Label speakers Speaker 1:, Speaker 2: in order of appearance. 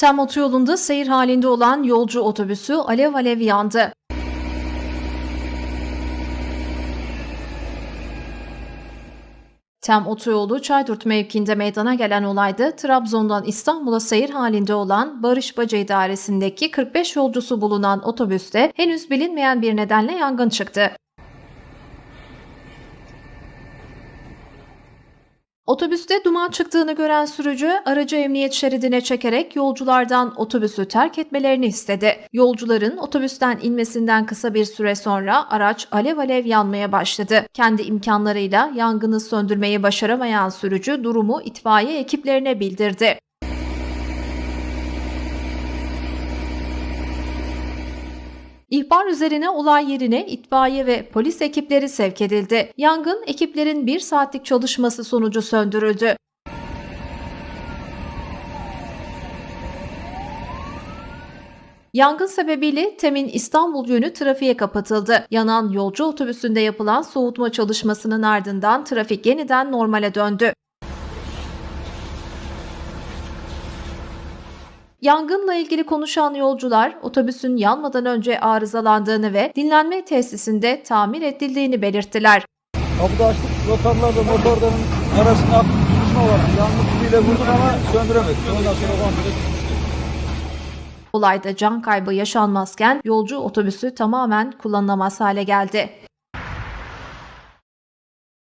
Speaker 1: Tem otoyolunda seyir halinde olan yolcu otobüsü alev alev yandı. Tem otoyolu Çaydurt mevkiinde meydana gelen olayda Trabzon'dan İstanbul'a seyir halinde olan Barış Baca İdaresi'ndeki 45 yolcusu bulunan otobüste henüz bilinmeyen bir nedenle yangın çıktı. Otobüste duman çıktığını gören sürücü aracı emniyet şeridine çekerek yolculardan otobüsü terk etmelerini istedi. Yolcuların otobüsten inmesinden kısa bir süre sonra araç alev alev yanmaya başladı. Kendi imkanlarıyla yangını söndürmeyi başaramayan sürücü durumu itfaiye ekiplerine bildirdi. İhbar üzerine olay yerine itfaiye ve polis ekipleri sevk edildi. Yangın ekiplerin bir saatlik çalışması sonucu söndürüldü. Yangın sebebiyle Tem'in İstanbul yönü trafiğe kapatıldı. Yanan yolcu otobüsünde yapılan soğutma çalışmasının ardından trafik yeniden normale döndü. Yangınla ilgili konuşan yolcular otobüsün yanmadan önce arızalandığını ve dinlenme tesisinde tamir edildiğini belirttiler.
Speaker 2: Kapıda açtık. Rotarlarla motorların arasında tutuşma var. Yangın tüpüyle vurduk ama söndüremedik. Ondan sonra komple
Speaker 1: Olayda can kaybı yaşanmazken yolcu otobüsü tamamen kullanılamaz hale geldi.